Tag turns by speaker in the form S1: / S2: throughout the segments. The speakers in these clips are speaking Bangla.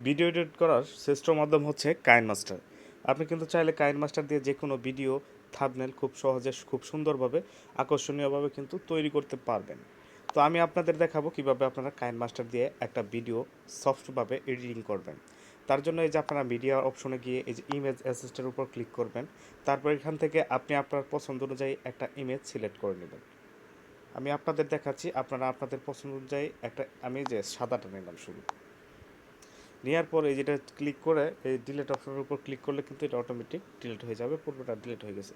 S1: ভিডিও এডিট করার শ্রেষ্ঠ মাধ্যম হচ্ছে কাইন মাস্টার। আপনি কিন্তু চাইলে কাইন মাস্টার দিয়ে যে কোনো ভিডিও থাবনেল খুব সহজে, খুব সুন্দরভাবে, আকর্ষণীয়ভাবে কিন্তু তৈরি করতে পারবেন। তো আমি আপনাদের দেখাবো কীভাবে আপনারা কাইন মাস্টার দিয়ে একটা ভিডিও সফটভাবে এডিটিং করবেন। তার জন্য এই যে আপনারা মিডিয়া অপশনে গিয়ে এই যে ইমেজ অ্যাসিস্টের উপর ক্লিক করবেন। তারপর এখান থেকে আপনি আপনার পছন্দ অনুযায়ী একটা ইমেজ সিলেক্ট করে নেবেন। আমি আপনাদের দেখাচ্ছি, আপনারা আপনাদের পছন্দ অনুযায়ী একটা আমি যে সাদাটা নিলাম শুরু নেওয়ার পর এই যেটা ক্লিক করে, এই ডিলেট অপশনের উপর ক্লিক করলে কিন্তু এটা অটোমেটিক ডিলিট হয়ে যাবে, পুরোটা ডিলেট হয়ে গেছে।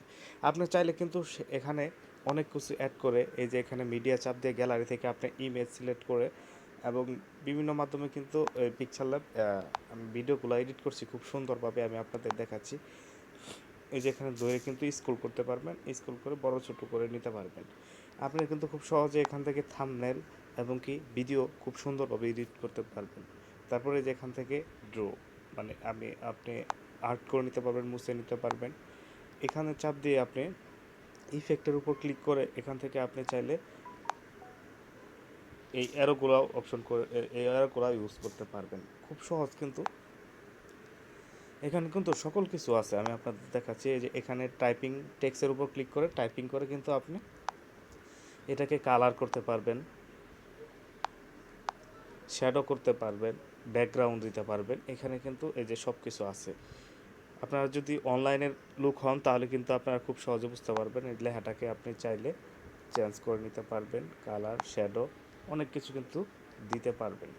S1: আপনি চাইলে কিন্তু এখানে অনেক কিছু অ্যাড করে, এই যে এখানে মিডিয়া চাপ দিয়ে গ্যালারি থেকে আপনি ইমেজ সিলেক্ট করে এবং বিভিন্ন মাধ্যমে কিন্তু পিকচার ল্যাব আমি ভিডিওগুলো এডিট করছি, খুব সুন্দরভাবে আমি আপনাদের দেখাচ্ছি। এই যে এখানে ধরে কিন্তু স্কুল করতে পারবেন স্কুল করে বড় ছোট করে নিতে পারবেন। আপনি কিন্তু খুব সহজে এখান থেকে থামনেল এবং কি ভিডিও খুব সুন্দরভাবে এডিট করতে পারবেন। তারপরে যে এখান থেকে ড্র মানে আমি আপনি আর্ট করে নিতে পারবেন, মুছে নিতে পারবেন। এখানে চাপ দিয়ে আপনি ইফেক্টের উপর ক্লিক করে এখান থেকে আপনি চাইলে এই অ্যারোগুলো অপশন করে এই অ্যারোগুলো ইউজ করতে পারবেন। খুব সহজ কিন্তু। এখানে কিন্তু সকল কিছু আছে, আমি আপনাদের দেখাচ্ছি। যে এখানে টাইপিং টেক্সের উপর ক্লিক করে টাইপিং করে কিন্তু আপনি এটাকে কালার করতে পারবেন। শ্যাডো করতে পারবেন ব্যাকগ্রাউন্ড দিতে পারবেন, এখানে কিন্তু এই যে সব কিছু আছে। আপনারা যদি অনলাইনের লুক হন, তাহলে কিন্তু আপনারা খুব সহজে বুঝতে পারবেন এই লেখাটাকে আপনি চাইলে চেঞ্জ করে নিতে পারবেন কালার শ্যাডো অনেক কিছু কিন্তু দিতে পারবেন।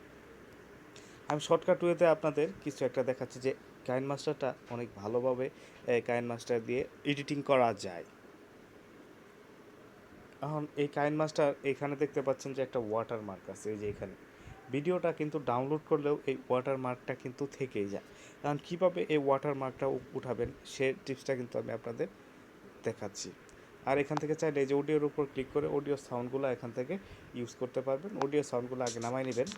S1: আমি শর্টকাট ওয়েতে আপনাদের কিছু একটা দেখাচ্ছি যে কাইন মাস্টারটা অনেক ভালোভাবে কাইন মাস্টার দিয়ে এডিটিং করা যায়। এখন এই কাইন মাস্টার এখানে দেখতে পাচ্ছেন যে একটা ওয়াটার মার্ক আছে, এই যে এখানে। ভিডিওটা কিন্তু ডাউনলোড করলেও এই ওয়াটার মার্কটা কিন্তু থেকেই যায়। কারণ কীভাবে এই ওয়াটার মার্কটা উঠাবেন, সে টিপসটা কিন্তু আমি আপনাদের দেখাচ্ছি। আর এখান থেকে চাইলে যে অডিওর উপর ক্লিক করে অডিও সাউন্ডগুলো এখান থেকে ইউজ করতে পারবেন। অডিও সাউন্ডগুলো আগে নামাই নেবেন।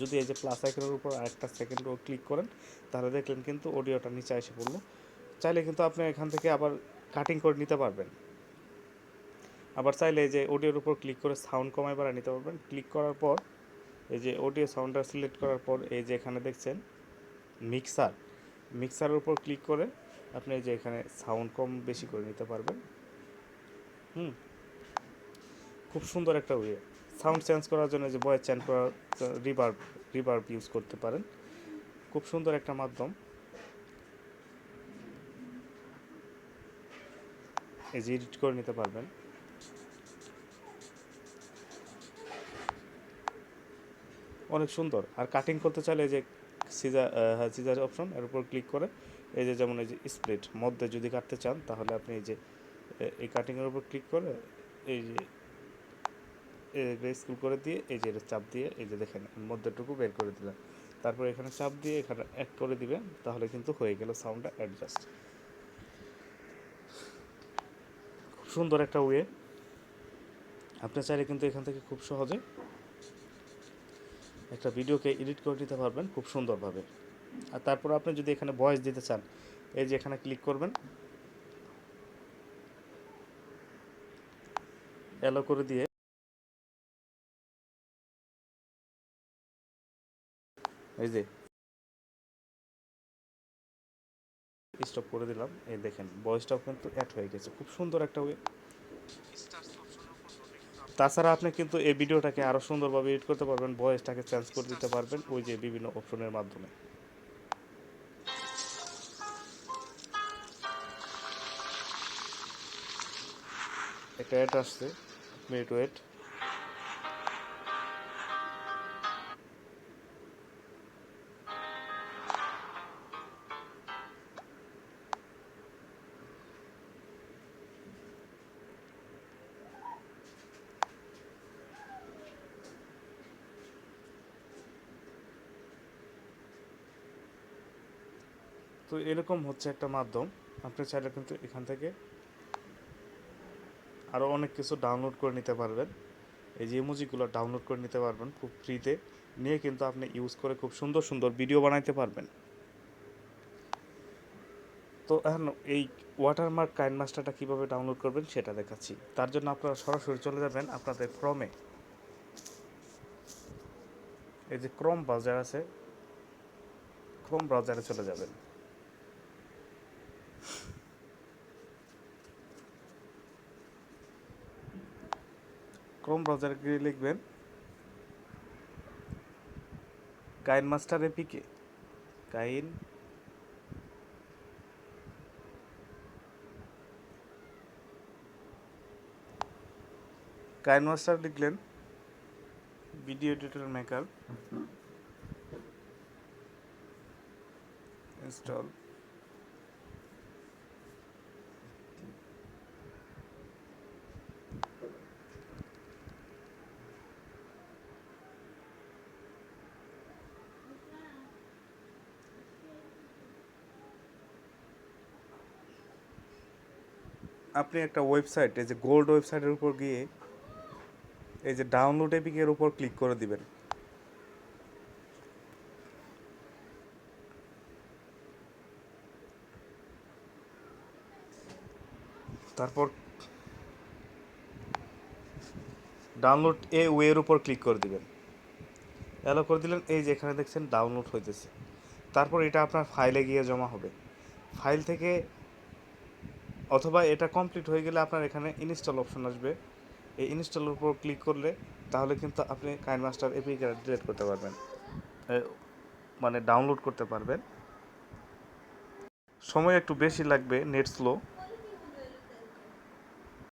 S1: যদি এই যে প্লাস আইকনের উপর আরেকটা সেকেন্ডও ক্লিক করেন, তাহলে দেখলেন কিন্তু অডিওটা নিচে এসে পড়ল। চাইলে কিন্তু আপনি এখান থেকে আবার কাটিং করে নিতে পারবেন। আবার চাইলে যে অডিওর উপর ক্লিক করে সাউন্ড কমাই বাড়া নিতে পারবেন। ক্লিক করার পর এই যে অডিও সাউন্ডটা সিলেক্ট করার পর এই যে এখানে দেখছেন মিক্সার মিক্সারের উপর ক্লিক করে আপনি এই যে এখানে সাউন্ড কম বেশি করে নিতে পারবেন। হুম। খুব সুন্দর একটা ওয়ে সাউন্ড চেঞ্জ করার জন্য যে ভয়েস চেঞ্জ করার রিভার্ব রিভার্ব ইউজ করতে পারেন। খুব সুন্দর একটা মাধ্যম। এই যে এডিট করে নিতে পারবেন। অনেক সুন্দর। আর কাটিং করতে চাইলে এই যে সিজার সিজার অপশন এর উপর ক্লিক করে এই যে যেমন এই যে স্প্লিট মধ্যে যদি কাটতে চান তাহলে আপনি এই যে এই কাটিংয়ের উপর ক্লিক করে এই যে স্কুল করে দিয়ে এই যে চাপ দিয়ে এই যে দেখেন মধ্যেটুকু বের করে দিলাম তারপর এখানে চাপ দিয়ে এখানে অ্যাড করে দিবেন তাহলে কিন্তু হয়ে গেল সাউন্ডটা অ্যাডজাস্ট খুব সুন্দর একটা ওয়ে আপনি চাইলে কিন্তু এখান থেকে খুব সহজে একটা ভিডিওকে এডিট করে নিতে পারবেন খুব সুন্দরভাবে। আর তারপর আপনি যদি এখানে ভয়েস দিতে চান, এই যে এখানে ক্লিক করবেন। অ্যালো করে দিয়ে। এই যে স্টপ করে দিলাম। এই দেখেন ভয়েসটাও কিন্তু অ্যাড হয়ে গেছে। খুব সুন্দর একটা ওয়ে তাছাড়া আপনি কিন্তু এই ভিডিওটাকে আরও সুন্দরভাবে এডিট করতে পারবেন ভয়েসটাকে চেঞ্জ করে দিতে পারবেন ওই যে বিভিন্ন অপশনের মাধ্যমে। একটা অ্যাড আসছে মিনিট ওয়েট তো এরকম হচ্ছে একটা মাধ্যম। আপনি চাইলে কিন্তু এখান থেকে আরও অনেক কিছু ডাউনলোড করে নিতে পারবেন। এই যে ইমোজিগুলো ডাউনলোড করে নিতে পারবেন খুব ফ্রিতে নিয়ে কিন্তু আপনি ইউজ করে খুব সুন্দর সুন্দর ভিডিও বানাইতে পারবেন। তো এখন এই ওয়াটারমার্ক কাইন মাস্টারটা কীভাবে ডাউনলোড করবেন সেটা দেখাচ্ছি। তার জন্য আপনারা সরাসরি চলে যাবেন আপনাদের ক্রমে এই যে ক্রম বাজার আছে ক্রম ব্রাউজারে চলে যাবেন। ক্রোম ব্রাউজারে গিয়ে লিখবেন, কাইন মাস্টার এপিকে, কাইন কাইন মাস্টার লিখলেন, ভিডিও এডিটর মেকার, ইনস্টল আপনি একটা ওয়েবসাইট এই যে গোল্ড ওয়েবসাইটের উপর গিয়ে এই যে ডাউনলোড এপিকের উপর ক্লিক করে দিবেন। তারপর ডাউনলোড এ ওয়ের উপর ক্লিক করে দিবেন। অ্যালো করে দিলেন, এই যে এখানে দেখছেন ডাউনলোড হইতেছে। তারপর এটা আপনার ফাইলে গিয়ে জমা হবে। ফাইল থেকে অথবা এটা কমপ্লিট হয়ে গেলে আপনার এখানে ইনস্টল অপশন আসবে। এই ইনস্টলের উপর ক্লিক করলে তাহলে কিন্তু আপনি কাইন মাস্টার এপিকে ডিলিট করতে পারবেন। মানে ডাউনলোড করতে পারবেন। সময় একটু বেশি লাগবে নেট স্লো